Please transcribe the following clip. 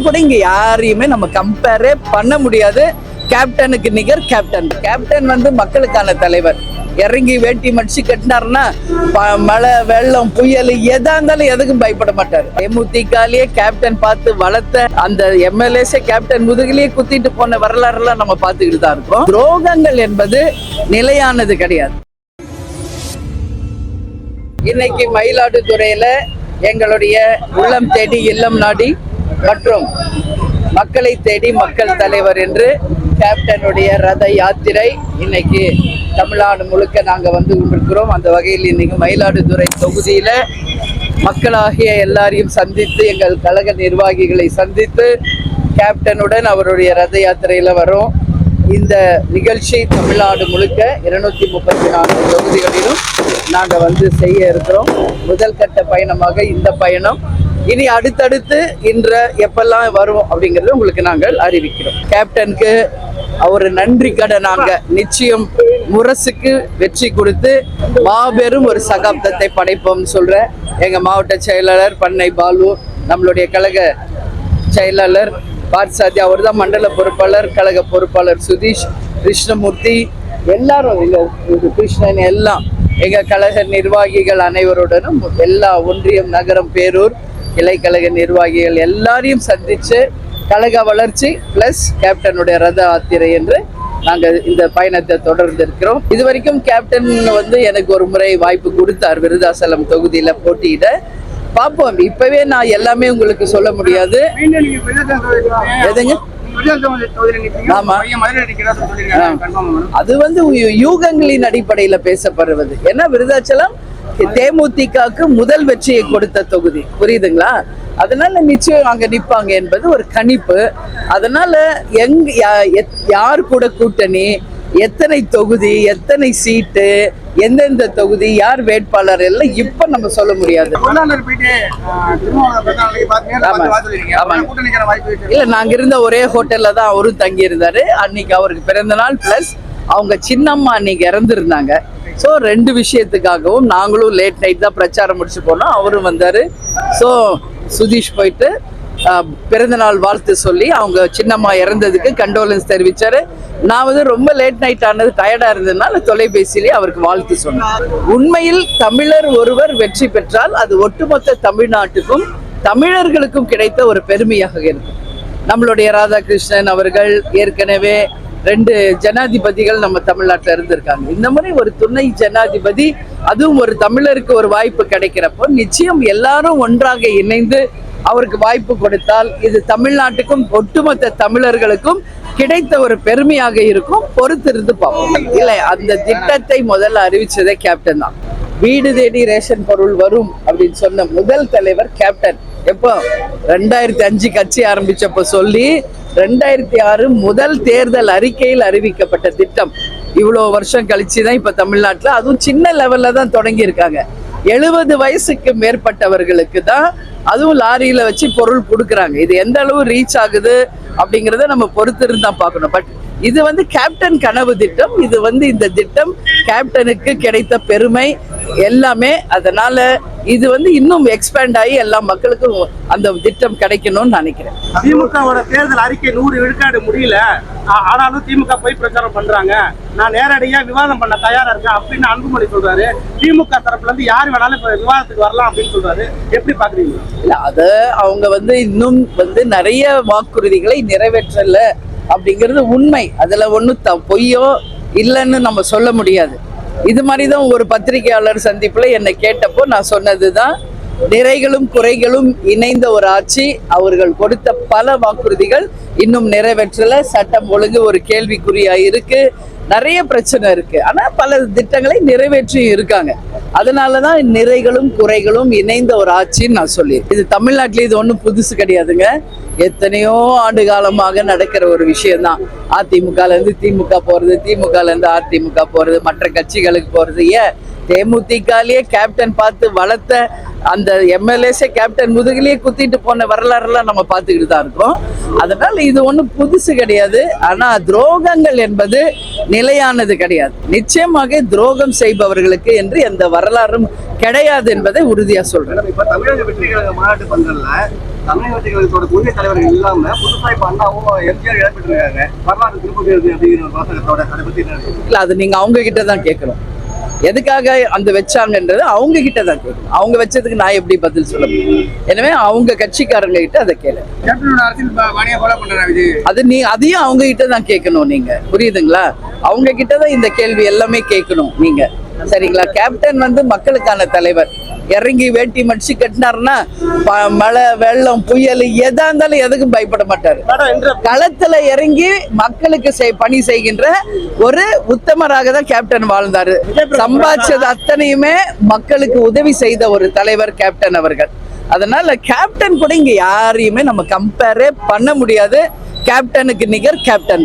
Captain கூட இங்க யாரையுமே நம்ம கம்பேரே பண்ண முடியாது. கேப்டனுக்கு நிகர் கேப்டன் கேப்டன் வந்து மக்களுக்கான தலைவர். இறங்கி வேட்டி மடிச்சு கட்டினாருன்னா மழை வெள்ளம் புயல் எதா இருந்தாலும் எதுக்கும் பயப்பட மாட்டார். தேமுதிகாலேயே கேப்டன் பார்த்து வளர்த்த அந்த எம்எல்ஏஸே கேப்டன் முதுகிலேயே குத்திட்டு போன வரலாறுலாம் நம்ம பார்த்துக்கிட்டு தான் இருக்கோம். துரோகங்கள் என்பது நிலையானது கிடையாது. இன்னைக்கு மயிலாடுதுறையில எங்களுடைய உள்ளம் தேடி இல்லம் நாடி மற்றும் மக்களை தேடி மக்கள் தலைவர் என்று கேப்டனுடைய ரத யாத்திரை இன்னைக்கு தமிழ்நாடு முழுக்க நாங்கள் வந்து கொண்டிருக்கிறோம். அந்த வகையில் இன்னைக்கு மயிலாடுதுறை தொகுதியில் மக்களாகிய எல்லாரையும் சந்தித்து எங்கள் கழக நிர்வாகிகளை சந்தித்து கேப்டனுடன் அவருடைய ரத யாத்திரையில் வரும். இந்த நிகழ்ச்சி தமிழ்நாடு முழுக்க இருநூத்தி முப்பத்தி நான்கு தொகுதிகளிலும் நாங்கள் வந்து செய்ய இருக்கிறோம். முதல் கட்ட பயணமாக இந்த பயணம் இனி அடுத்தடுத்து இன்ற எப்பெல்லாம் வரும் அப்படிங்கறத உங்களுக்கு நாங்கள் அறிவிக்கிறோம். கேப்டனுக்கு அவர் நன்றி கடனாக நிச்சயம் முரசுக்கு வெற்றி கொடுத்து மாபெரும் ஒரு சகாப்தத்தை படைப்போம்னு சொல்ற எங்க மாவட்ட செயலாளர் பண்ணை பாலு நம்மளுடைய கழக செயலாளர் பார்சாதி அவர் தான் மண்டல பொறுப்பாளர் கழக பொறுப்பாளர் சுதீஷ் கிருஷ்ணமூர்த்தி எல்லாரும் இல்லை இது கிருஷ்ணன் எல்லாம். எங்க கழக நிர்வாகிகள் அனைவருடனும் எல்லா ஒன்றியம் நகரம் பேரூர் கிளை கழக நிர்வாகிகள் எல்லாரையும் சந்திச்சு கழக வளர்ச்சி பிளஸ் கேப்டனுடைய ரத யாத்திரை என்று நாங்கள் இந்த பயணத்தை தொடர்ந்து இருக்கிறோம். இது வரைக்கும் கேப்டன் வந்து எனக்கு ஒரு முறை வாய்ப்பு கொடுத்தார். விருதாசலம் தொகுதியில போட்டியிட. பார்ப்போம். இப்பவே நான் எல்லாமே உங்களுக்கு சொல்ல முடியாது. எதுங்க? அது வந்து யூகங்களின் அடிப்படையில பேசப்படுவது. ஏன்னா விருதாச்சலம் தேமுதிகக்கு முதல் வெற்றியை கொடுத்த தொகுதி. புரியுதுங்களா? அதனால நிச்சயம் அங்க நிப்பாங்க என்பது ஒரு கணிப்பு. அதனால எங் யார் கூட கூட்டணி எத்தனை தொகுதி எத்தனை சீட்டு எந்தெந்த தொகுதி யார் வேட்பாளர் எல்லாம் இப்ப நம்ம சொல்ல முடியாது. இல்ல நாங்க இருந்த ஒரே ஹோட்டல்ல தான் அவரும் தங்கி இருந்தாரு அன்னைக்கு அவருக்கு பிறந்த நாள் பிளஸ் அவங்க சின்னம்மா அன்னைக்கு இறந்துருந்தாங்க. ஸோ ரெண்டு விஷயத்துக்காகவும் நாங்களும் லேட் நைட் தான் பிரச்சாரம் முடிச்சு போனோம். அவரும் வந்தார். ஸோ சுதீஷ் போயிட்டு பிறந்தநாள் வாழ்த்து சொல்லி அவங்க சின்னம்மா இறந்ததுக்கு கண்டோலன்ஸ் தெரிவித்தார் நான் வந்து ரொம்ப லேட் நைட் ஆனது டயர்டாக இருந்ததுனால தொலைபேசியிலே அவருக்கு வாழ்த்து சொன்னேன். உண்மையில் தமிழர் ஒருவர் வெற்றி பெற்றால் அது ஒட்டுமொத்த தமிழ்நாட்டுக்கும் தமிழர்களுக்கும் கிடைத்த ஒரு பெருமையாக இருக்கும். நம்மளுடைய ராதாகிருஷ்ணன் அவர்கள் ஏற்கனவே ரெண்டு ஜனாதிபதிகள் நம்ம தமிழ்நாட்டில் இருந்திருக்காங்க. இந்த மாதிரி ஒரு துணை ஜனாதிபதி அதுவும் ஒரு தமிழருக்கு ஒரு வாய்ப்பு கிடைக்கிறப்போ நிச்சயம் எல்லாரும் ஒன்றாக இணைந்து அவருக்கு வாய்ப்பு கொடுத்தால் இது தமிழ்நாட்டுக்கும் ஒட்டுமொத்த தமிழர்களுக்கும் கிடைத்த ஒரு பெருமையாக இருக்கும். பொறுத்திருந்து பார்ப்போம். இல்லை அந்த திட்டத்தை முதல்ல அறிவிச்சதே கேப்டன் தான். வீடு தேடி ரேஷன் பொருள் வரும் அப்படின்னு சொன்ன முதல் தலைவர் கேப்டன் எப்போ? ரெண்டாயிரத்தி அஞ்சு கட்சி ஆரம்பிச்சப்ப சொல்லி ரெண்டாயிரத்தி ஆறு முதல் தேர்தல் அறிக்கையில் அறிவிக்கப்பட்ட திட்டம். இவ்வளோ வருஷம் கழிச்சு தான் இப்போ தமிழ்நாட்டில் அதுவும் சின்ன லெவலில் தான் தொடங்கியிருக்காங்க. எழுபது வயசுக்கு மேற்பட்டவர்களுக்கு தான் அதுவும் லாரியில் வச்சு பொருள் கொடுக்குறாங்க. இது எந்த அளவு ரீச் ஆகுது அப்படிங்கிறத நம்ம பொறுத்திருந்து தான் பார்க்கணும். பட் இது வந்து கேப்டன் கனவு திட்டம். இது வந்து இந்த திட்டம் கேப்டனுக்கு கிடைத்த பெருமை எல்லாமே. அதனால இது வந்து இன்னும் எக்ஸ்பேண்ட் ஆகி எல்லா மக்களுக்கும் அந்த திட்டம் கிடைக்கணும்னு நினைக்கிறேன். திமுகவோட தேர்தல் அறிக்கை நூறு விழுக்காடு முடியல. ஆனாலும் திமுக போய் பிரச்சாரம் பண்றாங்க. நான் நேரடியா விவாதம் பண்ண தயாரா இருக்கேன் அப்படின்னு அன்புமணி சொல்றாரு. திமுக தரப்புல இருந்து யார் வேணாலும் விவாதத்துக்கு வரலாம் அப்படின்னு சொல்றாரு. எப்படி பாக்குறீங்க? இல்ல அது அவங்க வந்து இன்னும் வந்து நிறைய வாக்குறுதிகளை நிறைவேற்றல. அப்படிங்கிறது உண்மை. அதில் ஒன்றும் த பொய்யோ இல்லைன்னு நம்ம சொல்ல முடியாது. இது மாதிரி தான் ஒரு பத்திரிகையாளர் சந்திப்பில் என்னை கேட்டப்போ நான் சொன்னது தான் நிறைகளும் குறைகளும் இணைந்த ஒரு ஆட்சி அவர்கள் கொடுத்த பல வாக்குறுதிகள் இன்னும் நிறைவேற்றல. சட்டம் ஒழுங்கு ஒரு கேள்விக்குறியா இருக்கு. நிறைய பிரச்சனை இருக்கு. ஆனா பல திட்டங்களை நிறைவேற்றி இருக்காங்க. அதனாலதான் நிறைகளும் குறைகளும் இணைந்த ஒரு ஆட்சின்னு நான் சொல்லி இது தமிழ்நாட்டில் இது ஒன்றும் புதுசு கிடையாதுங்க. எத்தனையோ ஆண்டு காலமாக நடக்கிற ஒரு விஷயம்தான். அதிமுகலேருந்து திமுக போகிறது திமுகலேருந்து அதிமுக போகிறது மற்ற கட்சிகளுக்கு போகிறது ஏன் தேமுதிகாலேயே கேப்டன் பார்த்து வளர்த்த அந்த எம்எல்ஏஸே கேப்டன் முதுகிலேயே குத்திட்டு போன வரலாறுலாம் நம்ம பார்த்துக்கிட்டு தான் இருக்கோம். அதனால் இது ஒன்றும் புதுசு கிடையாது. ஆனால் துரோகங்கள் என்பது நிலையானது கிடையாது. நிச்சயமாக துரோகம் செய்பவர்களுக்கு என்று எந்த வரலாறும் கிடையாது என்பதை உறுதியா சொல்றேன். இப்ப தமிழக வெற்றி கழக மாநாட்டு பந்தல்ல தமிழக வெற்றி கழகத்தோட கொள்கை தலைவர்கள் இல்லாம புதுசா இப்ப அண்ணாவும் எம்ஜிஆர் வரலாறு திருப்பதி இருக்கு அப்படிங்கிற ஒரு வாசகத்தோட அதை பத்தி? இல்ல அது நீங்க அவங்க கிட்ட தான் கேட்கணும். எதுக்காக அந்த வச்சாங்கன்றது அவங்க கிட்ட தான் கேட்கணும். அவங்க வச்சதுக்கு நான் எப்படி பதில் சொல்ல முடியும்? எனவே அவங்க கட்சிக்காரங்க கிட்ட அதை கேளு அது நீ அதையும் அவங்க கிட்ட தான் கேட்கணும் நீங்க. புரியுதுங்களா? அவங்க கிட்ட தான் இந்த கேள்வி எல்லாமே கேட்கணும் நீங்க. சரிங்களா? கேப்டன் வந்து மக்களுக்கான தலைவர். இறங்கி வேட்டி மடிச்சு கட்டினாருன்னா ப- மழை வெள்ளம் புயல் எதா இருந்தாலும் எதுக்கும் பயப்பட மாட்டாரு. களத்துல இறங்கி மக்களுக்கு பணி செய்கின்ற ஒரு உத்தமராக தான் கேப்டன் வாழ்ந்தாரு. சம்பாதிச்சது அத்தனையுமே மக்களுக்கு உதவி செய்த ஒரு தலைவர் கேப்டன் அவர்கள். அதனால கேப்டன் கூட இங்க யாரையுமே நம்ம கம்பேரே பண்ண முடியாது. கேப்டனுக்கு நிகர் கேப்டன் தான்.